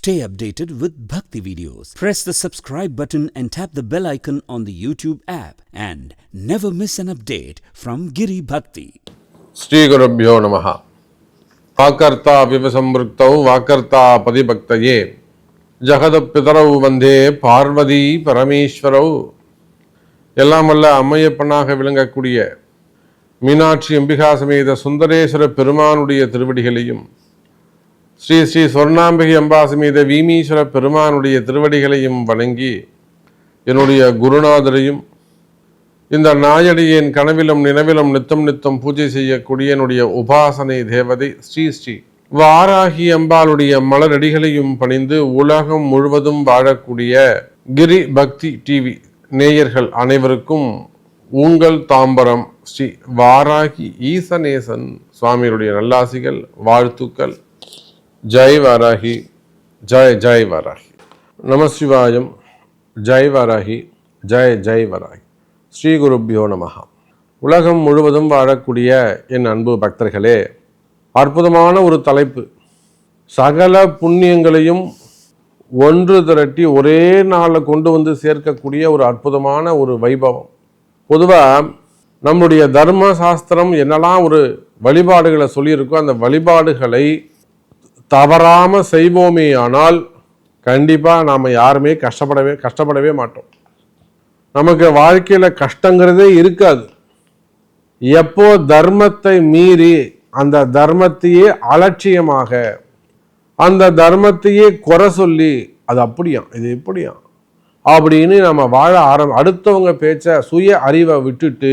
Stay updated with Bhakti videos. Press the subscribe button and tap the bell icon on the YouTube app and never miss an update from Giri Bhakti. ஸ்ரீகுருப்போ நம வாக்கர்த்தா விவசம்பிருக்தௌ வாக்கர்த்தா பதிபக்தயே ஜகதப்பிதரௌ வந்தே பார்வதி பரமேஸ்வரௌ எல்லாம் வல்ல அம்மையப்பனாக விளங்கக்கூடிய மீனாட்சி அம்பிகா சமேத சுந்தரேஸ்வர பெருமானுடைய திருவடிகளையும் ஸ்ரீ ஸ்ரீ சொர்ணாம்பிகை அம்பா வீமீஸ்வர பெருமானுடைய திருவடிகளையும் வணங்கி என்னுடைய குருநாதரையும் இந்த நாயடியின் கனவிலும் நினைவிலும் நித்தம் நித்தம் பூஜை செய்யக்கூடிய என்னுடைய உபாசனை தேவதை ஸ்ரீ ஸ்ரீ வாராகி அம்பாளுடைய மலரடிகளையும் பணிந்து உலகம் முழுவதும் வாழக்கூடிய கிரி பக்தி டிவி நேயர்கள் அனைவருக்கும் உங்கள் தாம்பரம் ஸ்ரீ வாராகி ஈசநேசன் சுவாமியுடைய நல்லாசிகள் வாழ்த்துக்கள். ஜெய் வாராகி ஜெய் ஜெய் வாராகி. நமசிவாயம் ஜெய் வாராகி ஜெய் ஜெய் வராகி. ஸ்ரீ குருப்பியோ நமகா உலகம் முழுவதும் வாழக்கூடிய என் அன்பு பக்தர்களே அற்புதமான ஒரு தலைப்பு. சகல புண்ணியங்களையும் ஒன்று திரட்டி ஒரே நாளில் கொண்டு வந்து சேர்க்கக்கூடிய ஒரு அற்புதமான ஒரு வைபவம். பொதுவாக நம்முடைய தர்ம சாஸ்திரம் என்னெல்லாம் ஒரு வழிபாடுகளை சொல்லியிருக்கோ அந்த வழிபாடுகளை தவறாமல் செய்வோமே ஆனால் கண்டிப்பாக நாம் யாருமே கஷ்டப்படவே கஷ்டப்படவே மாட்டோம். நமக்கு வாழ்க்கையில் கஷ்டங்கிறதே இருக்காது. எப்போ தர்மத்தை மீறி அந்த தர்மத்தையே அலட்சியமாக அந்த தர்மத்தையே குறை சொல்லி அது அப்படியா இது இப்படியா அப்படின்னு நம்ம வாழ ஆரம் அடுத்தவங்க பேச்ச சுய அறிவை விட்டுட்டு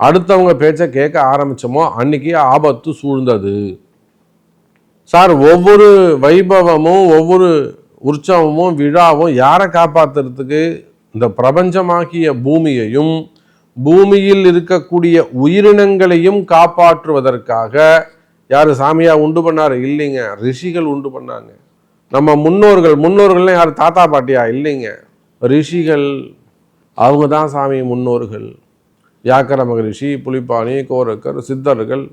அடுத்தவங்க பேச்சை கேட்க ஆரம்பித்தோமோ அன்னைக்கு ஆபத்து சூழ்ந்தது. சார் ஒவ்வொரு வைபவமும் ஒவ்வொரு உற்சவமும் விழாவும் யாரை காப்பாற்றுறதுக்கு இந்த பிரபஞ்சமாகிய பூமியையும் பூமியில் இருக்கக்கூடிய உயிரினங்களையும் காப்பாற்றுவதற்காக யார் சாமியா உண்டு பண்ணார்? இல்லைங்க. ரிஷிகள் உண்டு பண்ணாங்க. நம்ம முன்னோர்கள் முன்னோர்கள்லாம் யார்? தாத்தா பாட்டியா? இல்லைங்க. ரிஷிகள் அவங்க தான் சாமி முன்னோர்கள். வியாக்கர மகரிஷி புலிப்பாணி கோரக்கர் சித்தர்கள்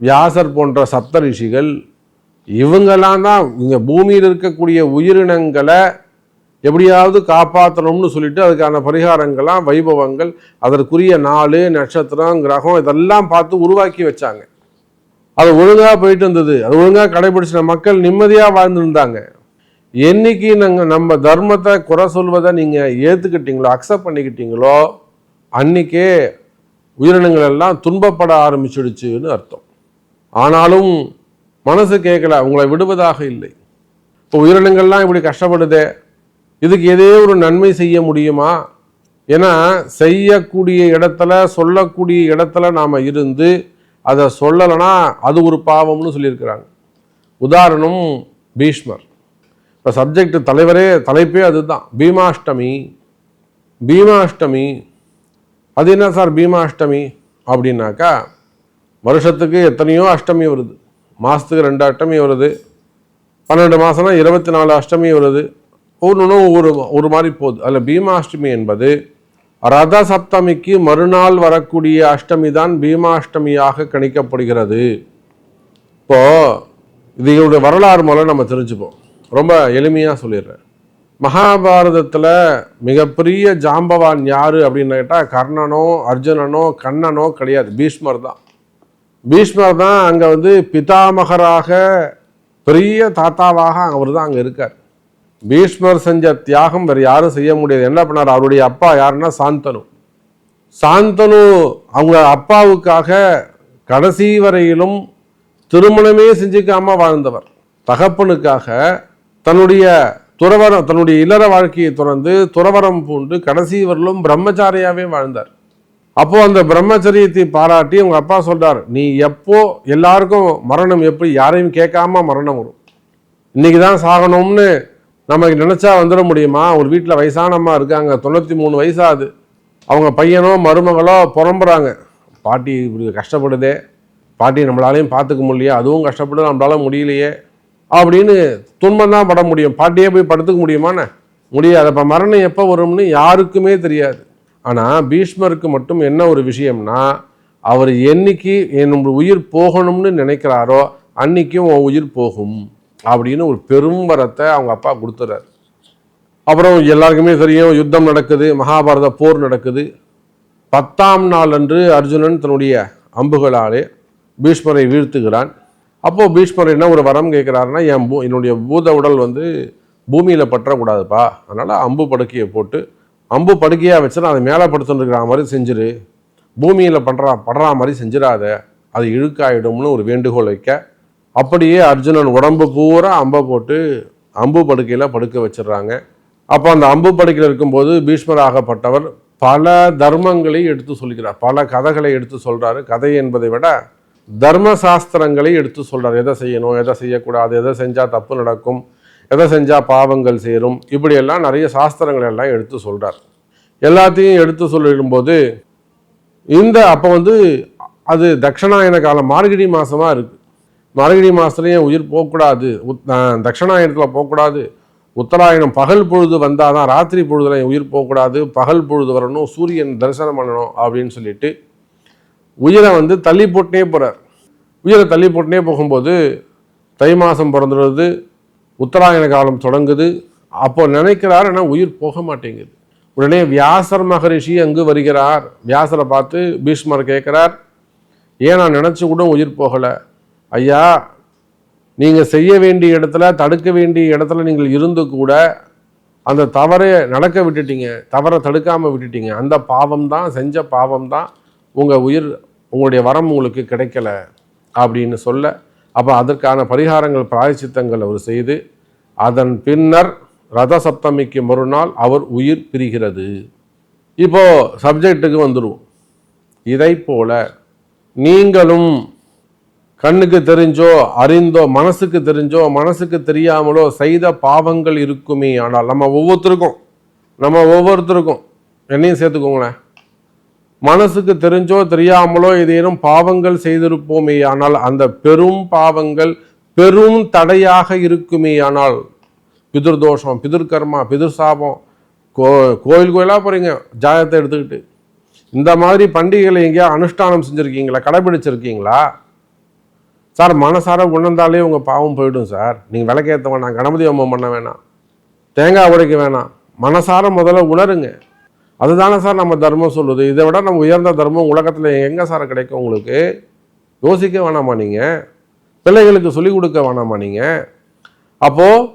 வியாசர் போன்ற சப்த ரிஷிகள் இவங்கெல்லாம் தான் இங்கே பூமியில் இருக்கக்கூடிய உயிரினங்களை எப்படியாவது காப்பாற்றணும்னு சொல்லிட்டு அதுக்கான பரிகாரங்கள்லாம் வைபவங்கள் அதற்குரிய நாள் நட்சத்திரம் கிரகம் இதெல்லாம் பார்த்து உருவாக்கி வச்சாங்க. அது ஒழுங்காக போயிட்டு இருந்தது. அது ஒழுங்காக கடைபிடிச்சின மக்கள் நிம்மதியாக வாழ்ந்துருந்தாங்க. என்னைக்கு நாங்கள் நம்ம தர்மத்தை குறை சொல்வதை நீங்கள் ஏற்றுக்கிட்டீங்களோ அக்செப்ட் பண்ணிக்கிட்டீங்களோ அன்னைக்கே உயிரினங்கள் எல்லாம் துன்பப்பட ஆரம்பிச்சிடுச்சுன்னு அர்த்தம். ஆனாலும் மனசு கேட்கல உங்களை விடுவதாக இல்லை. இப்போ உயிரினங்கள்லாம் இப்படி கஷ்டப்படுதே இதுக்கு எதே ஒரு நன்மை செய்ய முடியுமா? ஏன்னா செய்யக்கூடிய இடத்துல சொல்லக்கூடிய இடத்துல நாம் இருந்து அதை சொல்லலைன்னா அது ஒரு பாவம்னு சொல்லியிருக்கிறாங்க. உதாரணம் பீஷ்மர். இப்போ சப்ஜெக்ட் தலைவரே தலைப்பே அதுதான். பீமாஷ்டமி பீமாஷ்டமி. அது என்ன சார் பீமாஷ்டமி? அப்படின்னாக்கா வருஷத்துக்கு எத்தனையோ அஷ்டமி வருது. மாதத்துக்கு ரெண்டு அஷ்டமி வருது. பன்னெண்டு மாதம்னா இருபத்தி நாலு அஷ்டமி வருது. ஒன்று ஒரு ஒரு மாதிரி போகுது. அதில் பீமாஷ்டமி என்பது ரத சப்தமிக்கு மறுநாள் வரக்கூடிய அஷ்டமி தான் பீமாஷ்டமியாக கணிக்கப்படுகிறது. இப்போது இதோடைய வரலாறு மூலம் நம்ம தெரிஞ்சுப்போம். ரொம்ப எளிமையாக சொல்லிடுறேன். மகாபாரதத்தில் மிகப்பெரிய ஜாம்பவான் யார் அப்படின்னு கேட்டால் கர்ணனோ அர்ஜுனனோ கண்ணனோ கிடையாது. பீஷ்மர் தான். பீஷ்மர் தான் அங்கே வந்து பிதாமகராக பெரிய தாத்தாவாக அவர் தான் அங்கே இருக்கார். பீஷ்மர் செஞ்ச தியாகம் வேறு யாரும் செய்ய முடியாது. என்ன பண்ணார்? அவருடைய அப்பா யாருன்னா சாந்தனு. சாந்தனு அவங்க அப்பாவுக்காக கடைசி வரையிலும் திருமணமே செஞ்சுக்காம வாழ்ந்தவர். தகப்பனுக்காக தன்னுடைய துறவரம் தன்னுடைய இல்லற வாழ்க்கையை தொடர்ந்து துறவரம் பூண்டு கடைசி வரலும் பிரம்மச்சாரியாவே வாழ்ந்தார். அப்போ அந்த பிரம்மச்சரியத்தை பாராட்டி உங்க அப்பா சொல்றார் நீ எப்போ எல்லாருக்கும் மரணம் எப்படி யாரையும் கேட்காம மரணம் வரும்? இன்னைக்கு தான் சாகணும்னு நமக்கு நினச்சா வந்துட முடியுமா? ஒரு வீட்டில் வயசானம்மா இருக்காங்க தொண்ணூற்றி மூணு வயசாகுது. அவங்க பையனோ மருமகளோ புறம்புறாங்க. பாட்டி இப்படி கஷ்டப்படுதே. பாட்டி நம்மளாலையும் பார்த்துக்க முடியலையே அதுவும் கஷ்டப்படுது நம்மளால முடியலையே அப்படின்னு துன்பம் தான் பட முடியும். பாட்டியே போய் படுத்துக்க முடியுமாண்ணே? முடியாது. அப்போ மரணம் எப்போ வரும்னு யாருக்குமே தெரியாது. ஆனால் பீஷ்மருக்கு மட்டும் என்ன ஒரு விஷயம்னா அவர் என்னைக்கு என் உயிர் போகணும்னு நினைக்கிறாரோ அன்னைக்கும் உன் உயிர் போகும் அப்படின்னு ஒரு பெரும் வரத்தை அவங்க அப்பா கொடுத்துறாரு. அப்புறம் எல்லாருக்குமே தெரியும் யுத்தம் நடக்குது மகாபாரத போர் நடக்குது. பத்தாம் நாள் அன்று அர்ஜுனன் தன்னுடைய அம்புகளாலே பீஷ்மரை வீழ்த்துகிறான். அப்போது பீஷ்மர் என்ன ஒரு வரம் கேட்குறாருன்னா என் பூ என்னுடைய பூத உடல் வந்து பூமியில் பற்றக்கூடாதுப்பா. அதனால் அம்பு படுக்கையை போட்டு அம்பு படுக்கையாக வச்சுட்டு அதை மேலே படுத்துட்டுருக்கிற மாதிரி செஞ்சிரு. பூமியில் பண்ணுறா படுறா மாதிரி செஞ்சிடாத. அது இழுக்காயிடும்னு ஒரு வேண்டுகோள் வைக்க. அப்படியே அர்ஜுனன் உடம்பு பூரா அம்பை போட்டு அம்பு படுக்கையில் படுக்க வச்சிடுறாங்க. அப்போ அந்த அம்பு படுக்கையில் இருக்கும்போது பீஷ்மர் ஆகப்பட்டவர் பல தர்மங்களை எடுத்து சொல்கிறார். பல கதைகளை எடுத்து சொல்கிறாரு கதை என்பதை விட தர்ம சாஸ்திரங்களை எடுத்து சொல்கிறார் எதை செய்யணும் எதை செய்யக்கூடாது எதை செஞ்சால் தப்பு நடக்கும் எதை செஞ்சால் பாவங்கள் சேரும்? இப்படியெல்லாம் நிறைய சாஸ்திரங்கள் எல்லாம் எடுத்து சொல்கிறார் எல்லாத்தையும் எடுத்து சொல்லிடும்போது இந்த அப்போ வந்து அது தட்சிணாயன காலம் மார்கழி மாதமாக இருக்குது மார்கழி மாதத்துலேயும் உயிர் போகக்கூடாது. உத்- தட்சணாயனத்தில் போகக்கூடாது. உத்தராயணம் பகல் பொழுது வந்தால் தான் ராத்திரி பொழுதுல உயிர் போகக்கூடாது. பகல் பொழுது வரணும் சூரியன் தரிசனம் பண்ணணும் அப்படின்னு சொல்லிட்டு உயிரை வந்து தள்ளி போட்டுனே போகிறார் உயிரை தள்ளி போட்டுனே போகும்போது தை மாதம் பிறந்துடுறது உத்தராயண காலம் தொடங்குது. அப்போ நினைக்கிறார் ஆனால் உயிர் போக மாட்டேங்குது. உடனே வியாசர் மகரிஷி அங்கு வருகிறார். வியாசரை பார்த்து பீஷ்மர் கேட்குறார் ஏன் நான் நினச்சி கூட உயிர் போகலை? ஐயா நீங்கள் செய்ய வேண்டிய இடத்துல தடுக்க வேண்டிய இடத்துல நீங்கள் இருந்து கூட அந்த தவறை நடக்க விட்டுட்டீங்க. தவறை தடுக்காமல் விட்டுட்டீங்க. அந்த பாவம் தான் செஞ்ச பாவம் தான் உங்கள் உயிர் உங்களுடைய வரம் உங்களுக்கு கிடைக்கல அப்படின்னு சொல்ல அப்போ அதற்கான பரிகாரங்கள் பிராயச்சித்தங்கள் அவர் செய்து அதன் பின்னர் ரத சப்தமிக்கு மறுநாள் அவர் உயிர் பிரிகிறது. இப்போ சப்ஜெக்ட்டுக்கு வந்துடுவோம் இதை போல நீங்களும் கண்ணுக்கு தெரிஞ்சோ அறிந்தோ மனசுக்கு தெரிஞ்சோ மனசுக்கு தெரியாமலோ செய்த பாவங்கள் இருக்குமே. ஆனால் நம்ம ஒவ்வொருத்தருக்கும் நம்ம ஒவ்வொருத்தருக்கும் என்னையும் சேர்த்துக்கோங்களேன். மனசுக்கு தெரிஞ்சோ தெரியாமலோ ஏதேனும் பாவங்கள் செய்திருப்போமே ஆனால் அந்த பெரும் பாவங்கள் பெரும் தடையாக இருக்குமே ஆனால் பிதிர்தோஷம் பிதிர்கர்மா பிதிர் சாபம் கோ கோயில் கோயிலாக போகிறீங்க ஜாதகத்தை எடுத்துக்கிட்டு. இந்த மாதிரி பண்டிகைகளை எங்கேயா அனுஷ்டானம் செஞ்சுருக்கீங்களா? கடைபிடிச்சிருக்கீங்களா? சார் மனசார உணர்ந்தாலே உங்கள் பாவம் போயிடும் சார். நீங்கள் விளக்கேற்ற வேணாம் கணபதி ஹோமம் பண்ண வேணாம் தேங்காய் உடைக்க வேணாம். மனசார முதல்ல உணருங்க. அதுதானே சார் நம்ம தர்மம் சொல்லுது. இதை விட நம்ம உயர்ந்த தர்மம் உலகத்தில் எங்கே சார் கிடைக்கும் உங்களுக்கு? யோசிக்க வேணாமா நீங்கள் பிள்ளைகளுக்கு சொல்லிக் கொடுக்க வேணாமா நீங்கள் அப்போது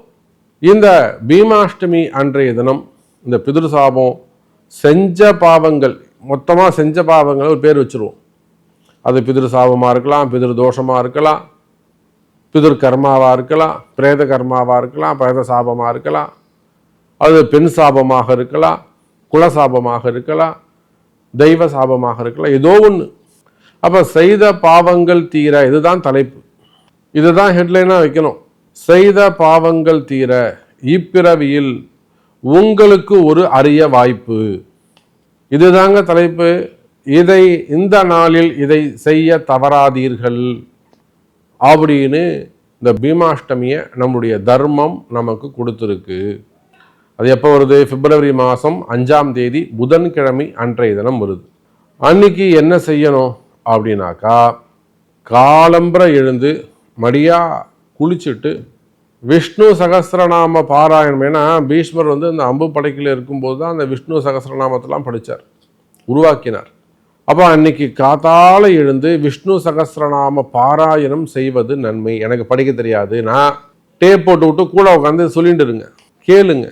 இந்த பீமாஷ்டமி அன்றைய தினம் இந்த பிதிரு சாபம் செஞ்ச பாவங்கள் மொத்தமாக செஞ்ச பாவங்கள் ஒரு பேர் வச்சுருவோம். அது பிதிரு சாபமாக இருக்கலாம் பிதிரு தோஷமாக இருக்கலாம் பிதிர் கர்மாவாக இருக்கலாம் பிரேத கர்மாவாக இருக்கலாம் பிரேத சாபமாக இருக்கலாம் அது பெண் சாபமாக இருக்கலாம் குல சாபமாக இருக்கலாம் தெய்வ சாபமாக இருக்கலாம் ஏதோ ஒன்று அப்போ செய்த பாவங்கள் தீர இதுதான் தலைப்பு. இதுதான் ஹெட்லைனாக வைக்கணும். செய்த பாவங்கள் தீர இப்பிறவியில் உங்களுக்கு ஒரு அரிய வாய்ப்பு. இதுதாங்க தலைப்பு. இதை இந்த நாளில் இதை செய்ய தவறாதீர்கள். அப்படின்னு இந்த பீமாஷ்டமியை நம்முடைய தர்மம் நமக்கு கொடுத்துருக்கு. அது எப்போ வருது? பிப்ரவரி மாதம் அஞ்சாம் தேதி புதன்கிழமை அன்றைய தினம் வருது. அன்னைக்கு என்ன செய்யணும்? அப்படின்னாக்கா காலம்பர எழுந்து மடியாக குளிச்சுட்டு விஷ்ணு சகசிரநாம பாராயணம். ஏன்னா பீஷ்மர் வந்து இந்த அம்பு படைக்கில் இருக்கும்போது தான் அந்த விஷ்ணு சகசிரநாமத்தெல்லாம் படித்தார் உருவாக்கினார். அப்போ அன்னைக்கு காத்தால எழுந்து விஷ்ணு சகசிரநாம பாராயணம் செய்வது நன்மை. எனக்கு படிக்க தெரியாது. நான் டேப் போட்டு விட்டு கூட உட்காந்து சொல்லிட்டு இருங்க கேளுங்க.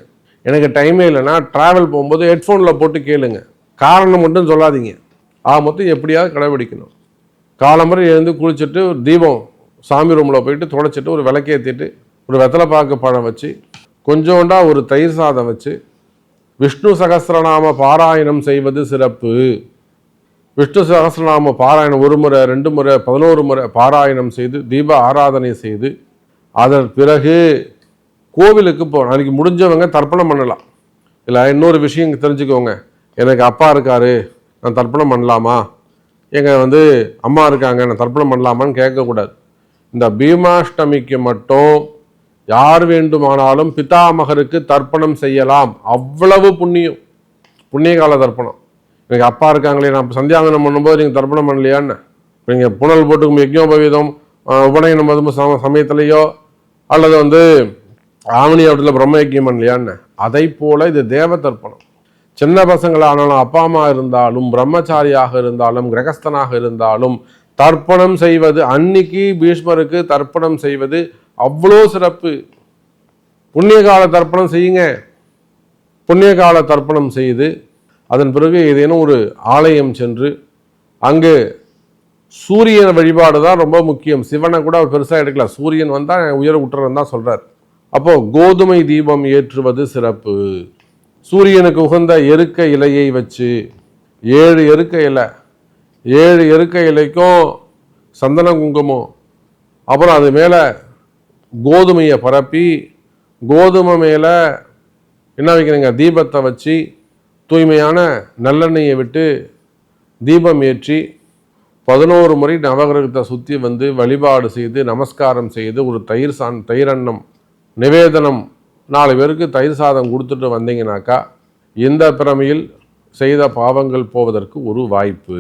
எனக்கு டைமே இல்லைன்னா ட்ராவல் போகும்போது ஹெட்ஃபோனில் போட்டு கேளுங்க. காரணம் மட்டும் சொல்லாதீங்க. ஆ மொத்தம் எப்படியாவது கடைபிடிக்கணும். காலம்பரை எழுந்து குளிச்சுட்டு ஒரு தீபம் சாமி ரூமில் போயிட்டு துடைச்சிட்டு ஒரு விளக்கேற்றிட்டு ஒரு வெத்தலை பாக்கு பழம் வச்சு கொஞ்சோண்டா ஒரு தயிர் சாதம் வச்சு விஷ்ணு சகசிரநாம பாராயணம் செய்வது சிறப்பு. விஷ்ணு சகஸ்ரநாம பாராயணம் ஒரு முறை ரெண்டு முறை பதினோரு முறை பாராயணம் செய்து தீப ஆராதனை செய்து அதன் பிறகு கோவிலுக்கு போ அன்றைக்கி முடிஞ்சவங்க தர்ப்பணம் பண்ணலாம். இல்லை இன்னொரு விஷயம் தெரிஞ்சுக்கோங்க. எனக்கு அப்பா இருக்காரு நான் தர்ப்பணம் பண்ணலாமா? எங்கள் வந்து அம்மா இருக்காங்க நான் தர்ப்பணம் பண்ணலாமான்னு கேட்கக்கூடாது. இந்த பீமாஷ்டமிக்கு மட்டும் யார் வேண்டுமானாலும் பிதாமகருக்கு தர்ப்பணம் செய்யலாம். அவ்வளவு புண்ணியம். புண்ணிய கால தர்ப்பணம். எனக்கு அப்பா இருக்காங்களே நான் சந்தியாவனம் பண்ணும்போது நீங்கள் தர்ப்பணம் பண்ணலையான்னு. நீங்கள் புனல் போட்டுக்கும் யஜ்ஞோபவீதம் உபநயனம் மதும சம சமயத்திலேயோ அல்லது வந்து ஆவணி அவற்றில் பிரம்மயக்கியம் இல்லையான்னு அதை போல இது தேவ தர்ப்பணம் சின்ன பசங்களானாலும் அப்பா அம்மா இருந்தாலும் பிரம்மச்சாரியாக இருந்தாலும் கிரகஸ்தனாக இருந்தாலும் தர்ப்பணம் செய்வது அன்னைக்கு பீஷ்மருக்கு தர்ப்பணம் செய்வது அவ்வளோ சிறப்பு. புண்ணிய கால தர்ப்பணம் செய்யுங்க. புண்ணிய கால தர்ப்பணம் செய்து அதன் பிறகு ஏதேனும் ஒரு ஆலயம் சென்று அங்கு சூரியன் வழிபாடு தான் ரொம்ப முக்கியம். சிவனை கூட அவர் பெருசாக எடுக்கல. சூரியன் வந்தால் உயர் விட்டுறன்னு தான் சொல்கிறார் அப்போ கோதுமை தீபம் ஏற்றுவது சிறப்பு. சூரியனுக்கு உகந்த எருக்க இலையை வச்சு ஏழு எருக்க இலை ஏழு எருக்க இலைக்கும் சந்தன குங்குமம் அப்புறம் அது மேலே கோதுமையை பரப்பி கோதுமை மேலே என்ன வைக்கிறீங்க? தீபத்தை வச்சு தூய்மையான நல்லெண்ணெயை விட்டு தீபம் ஏற்றி பதினோரு முறை நவகிரகத்தை சுற்றி வந்து வழிபாடு செய்து நமஸ்காரம் செய்து ஒரு தயிர் சான் தயிரன்னம் நிவேதனம். நாலு பேருக்கு தயிர் சாதம் கொடுத்துட்டு வந்தீங்கனாக்கா இந்த பிறமையில் செய்த பாவங்கள் போவதற்கு ஒரு வாய்ப்பு.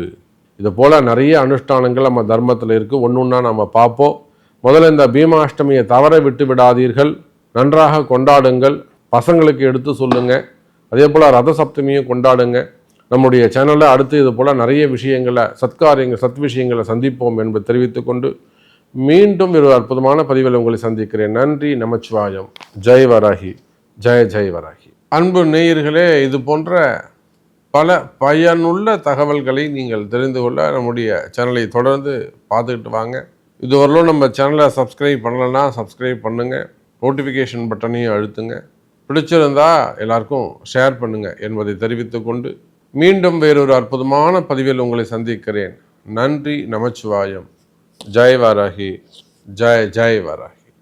இது போல் நிறைய அனுஷ்டானங்கள் நம்ம தர்மத்தில் இருக்குது ஒன்று ஒன்றா நம்ம பார்ப்போம். முதல்ல இந்த பீமாஷ்டமியை தவற விட்டு விடாதீர்கள். நன்றாக கொண்டாடுங்கள். பசங்களுக்கு எடுத்து சொல்லுங்கள் அதே போல் ரத சப்தமியும் கொண்டாடுங்க. நம்முடைய சேனலில் அடுத்து இது போல் நிறைய விஷயங்களை சத்காரியங்கள் சத் விஷயங்களை சந்திப்போம் என்பதை தெரிவித்துக்கொண்டு மீண்டும் ஒரு அற்புதமான பதிவில் உங்களை சந்திக்கிறேன். நன்றி நமச்சிவாயம். ஜெய் வராகி. ஜெய ஜெய் வராகி. அன்பு நேயர்களே இது போன்ற பல பயனுள்ள தகவல்களை நீங்கள் தெரிந்து கொள்ள நம்முடைய சேனலை தொடர்ந்து பார்த்துக்கிட்டு வாங்க. இதுவரையிலும் நம்ம சேனலை சப்ஸ்கிரைப் பண்ணலைன்னா சப்ஸ்கிரைப் பண்ணுங்கள் நோட்டிஃபிகேஷன் பட்டனையும் அழுத்துங்க. பிடிச்சிருந்தா எல்லாருக்கும் ஷேர் பண்ணுங்கள் என்பதை தெரிவித்துக்கொண்டு மீண்டும் வேறொரு அற்புதமான பதிவில் உங்களை சந்திக்கிறேன். நன்றி நமச்சிவாயம். ஜெய் வாராகி ஜெய் ஜெய் வாராகி